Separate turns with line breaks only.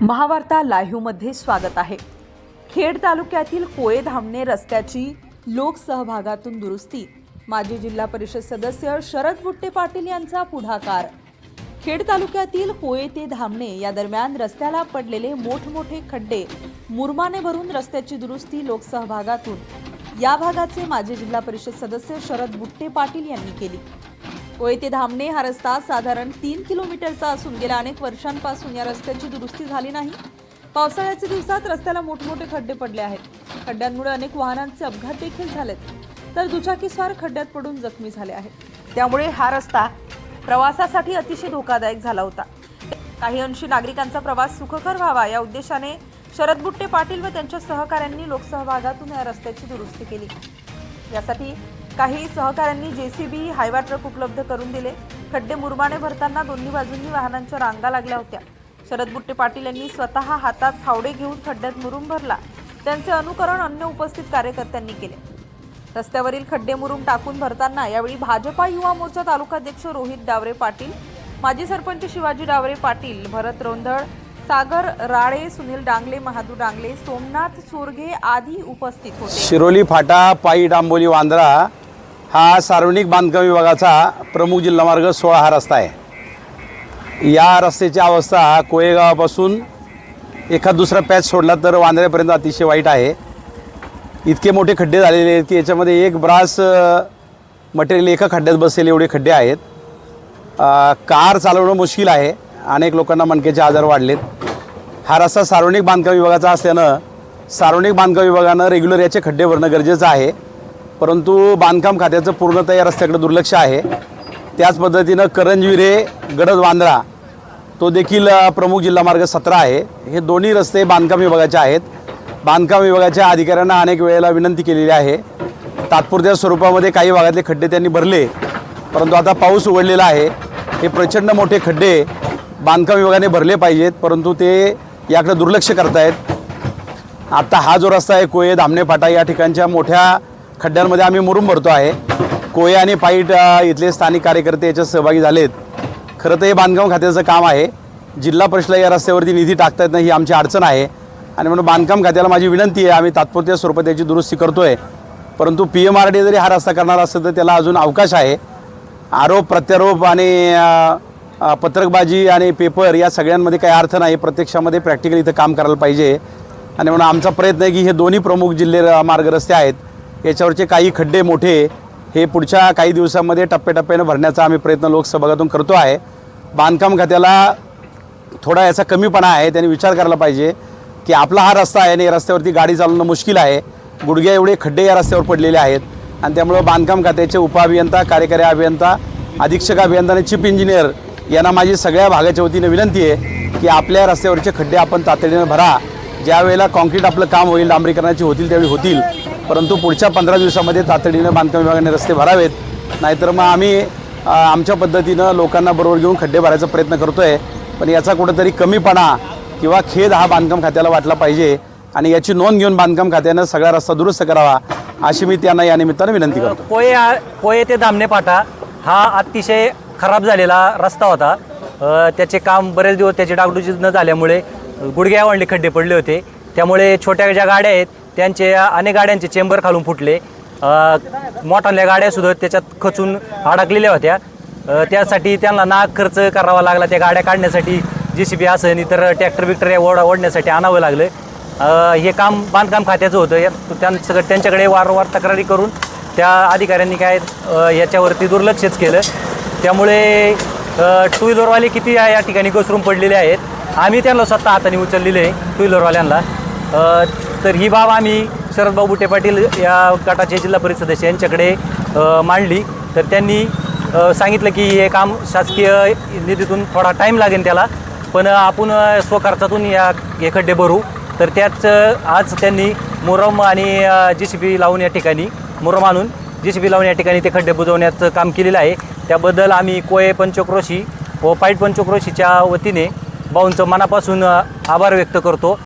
महावार्ता लाईव्हमध्ये स्वागत आहे. खेड तालुक्यातील कोळे धामणे रस्त्याची लोकसहभागातून दुरुस्ती. माजी जिल्हा परिषद सदस्य शरद बुट्टे पाटील यांचा पुढाकार. खेड तालुक्यातील कोळे ते धामणे या दरम्यान रस्त्याला पडलेले मोठमोठे खड्डे मुरमाने भरून रस्त्याची दुरुस्ती लोकसहभागातून या भागाचे माजी जिल्हा परिषद सदस्य शरद बुट्टे पाटील यांनी केली. कोळे ते धामणे हा रस्ता साधारण तीन किलोमीटरचा असून गेल्या अनेक वर्षांपासून या रस्त्याची दुरुस्ती झाली नाही. पावसाळ्याच्या दिवसात रस्त्याला मोठमोठे खड्डे पडले आहेत. खड्ड्यांमुळे अनेक वाहनांचे अपघात देखील झालेत. तर दुचाकीस्वार खड्ड्यात पडून जखमी झाले आहेत. त्यामुळे हा रस्ता प्रवासासाठी अतिशय धोकादायक झाला होता. काही अंशी नागरिकांचा प्रवास सुखकर व्हावा या उद्देशाने शरद बुट्टे पाटील व त्यांच्या सहकाऱ्यांनी लोकसहभागातून या रस्त्याची दुरुस्ती केली. यासाठी काही सहकाऱ्यांनी जेसीबी हायवा ट्रक उपलब्ध करून दिले. खड्डे मुरमाने भरताना दोन्ही बाजूंनी वाहनांच्या रांगा लागल्या होत्या. शरद बुट्टे पाटील यांनी स्वतः हातात फावडे घेऊन खड्ड्यात मुरुम भरला. त्यांचे अनुकरण अन्य उपस्थित कार्यकर्त्यांनी केले. रस्त्यावरील खड्डे मुरुम टाकून भरताना यावेळी भाजपा युवा मोर्चा तालुकाध्यक्ष रोहित डावरे पाटील माजी सरपंच शिवाजी डावरे पाटील भरत रोंधळ सागर राळे सुनील डांगले महादू डांगले सोमनाथ सोरगे आदी उपस्थित होते.
शिरोली फाटा पायी डांबोली वांद्रा हा सार्वजनिक बांधकाम विभागाचा प्रमुख जिल्हा मार्ग सोळा हा रस्ता आहे. या रस्त्याची अवस्था कोळेगावापासून एखाद दुसरा पॅच सोडला तर वांद्र्यापर्यंत अतिशय वाईट आहे. इतके मोठे खड्डे झालेले आहेत की याच्यामध्ये एक ब्रास मटेरियल एका खड्ड्यात बसलेले एवढे खड्डे आहेत. कार चालवणं मुश्किल आहे. अनेक लोकांना मणक्याचे आजार वाढलेत. हा रस्ता सार्वजनिक बांधकाम विभागाचा असल्यानं सार्वजनिक बांधकाम विभागानं रेग्युलर याचे खड्डे भरणं गरजेचं आहे. परंतु बांधकाम खात्याचं पूर्णतः या रस्त्याकडे दुर्लक्ष आहे. त्याच पद्धतीनं करंजविरे गडद वांद्रा तो देखील प्रमुख जिल्हा मार्ग सतरा आहे. हे दोन्ही रस्ते बांधकाम विभागाचे आहेत. बांधकाम विभागाच्या अधिकाऱ्यांना अनेक वेळेला विनंती केलेली आहे. तात्पुरत्या स्वरूपामध्ये काही भागातले खड्डे त्यांनी भरले परंतु आता पाऊस उघडलेला आहे. हे प्रचंड मोठे खड्डे बांधकाम विभागाने भरले पाहिजेत परंतु ते याकडे दुर्लक्ष करतायत. आता हा जो रस्ता आहे कोये धामणे फाटा या ठिकाणच्या मोठ्या खड्ड्यांमध्ये आम्ही मुरुम भरतो आहे. कोये आणि पाईट इथले स्थानिक कार्यकर्ते याच्यात सहभागी झालेत. खरं तर हे बांधकाम खात्याचं काम आहे. जिल्हा परिषदला या रस्त्यावरती निधी टाकता येत नाही ही आमची अडचण आहे. आणि म्हणून बांधकाम खात्याला माझी विनंती आहे आम्ही तात्पुरत्या स्वरूपात याची दुरुस्ती करतो आहे परंतु पी एम आर डी जरी हा रस्ता करणार असेल तर त्याला अजून अवकाश आहे. आरोप प्रत्यारोप आणि पत्रकबाजी आणि पेपर या सगळ्यांमध्ये काही अर्थ नाही. प्रत्यक्षामध्ये प्रॅक्टिकली इथं काम करायला पाहिजे. आणि म्हणून आमचा प्रयत्न आहे की हे दोन्ही प्रमुख जिल्हे र- मार्ग रस्ते आहेत. याच्यावरचे काही खड्डे मोठे हे पुढच्या काही दिवसामध्ये टप्प्याटप्प्यानं भरण्याचा आम्ही प्रयत्न लोकसभागातून करतो आहे. बांधकाम खात्याला थोडा याचा कमीपणा आहे त्यांनी विचार करायला पाहिजे की आपला हा रस्ता आहे आणि या रस्त्यावरती गाडी चालवणं मुश्किल आहे. गुडघ्या एवढे खड्डे या रस्त्यावर पडलेले आहेत. आणि त्यामुळं बांधकाम खात्याचे उपअभियंता कार्यकारी अभियंता अधीक्षक अभियंता आणि चीफ इंजिनियर यांना माझी सगळ्या भागाच्या वतीनं विनंती आहे की आपल्या रस्त्यावरचे खड्डे आपण तातडीनं भरा. ज्यावेळेला काँक्रीट कॉन्क्रीट आपलं काम होईल डांबरीकरणाची होतील त्यावेळी होतील. परंतु पुढच्या पंधरा दिवसामध्ये तातडीनं बांधकाम विभागाने रस्ते भरावेत. नाहीतर मग आम्ही आमच्या पद्धतीनं लोकांना बरोबर घेऊन खड्डे भरायचा प्रयत्न करतो आहे पण याचा कुठंतरी कमीपणा किंवा खेद हा बांधकाम खात्याला वाटला पाहिजे आणि याची नोंद घेऊन बांधकाम खात्यानं सगळा रस्ता दुरुस्त करावा अशी मी त्यांना या निमित्तानं विनंती करतो.
पोहे पोहे ते दामणे पाटा हा अतिशय खराब झालेला रस्ता होता. त्याचे काम बरेच दिवस त्याची डागडुजी न झाल्यामुळे गुडघ्या वाढले खड्डे पडले होते. त्यामुळे छोट्या ज्या गाड्या आहेत त्यांचे अनेक गाड्यांचे चेंबर खालून फुटले. मोठ्याल्या गाड्यासुद्धा त्याच्यात खचून अडकलेल्या होत्या. त्यासाठी त्यांना नाग खर्च करावा लागला त्या गाड्या काढण्यासाठी. जे सी बी असं इतर ट्रॅक्टर बिक्टर ओढ ओढण्यासाठी आणावं लागलं. हे काम बांधकाम खात्याचं होतं. त्यांचं त्यांच्याकडे वारंवार तक्रारी करून त्या अधिकाऱ्यांनी काय याच्यावरती दुर्लक्षच केलं. त्यामुळे टू व्हीलरवाले किती या या ठिकाणी घसरून पडलेले आहेत. आम्ही त्यांना स्वतः हाताने उचललेले आहे टू व्हीलरवाल्यांना तर ही बाब आम्ही शरदभाऊ बुटे पाटील या गटाचे जिल्हा परिषद सदस्य यांच्याकडे मांडली. तर त्यांनी सांगितलं की हे काम शासकीय निधीतून थोडा टाईम लागेल त्याला. पण आपण स्वखर्चातून या हे खड्डे भरू. तर त्याच आज त्यांनी मुरम आणि जे सी बी लावून या ठिकाणी मुरम आणून जे सी बी लावून या ठिकाणी ते खड्डे बुजवण्याचं काम केलेलं आहे. त्याबद्दल आम्ही कोये पंचक्रोशी व पाईट पंचक्रोशीच्या वतीने भाऊंचं मनापासून आभार व्यक्त करतो.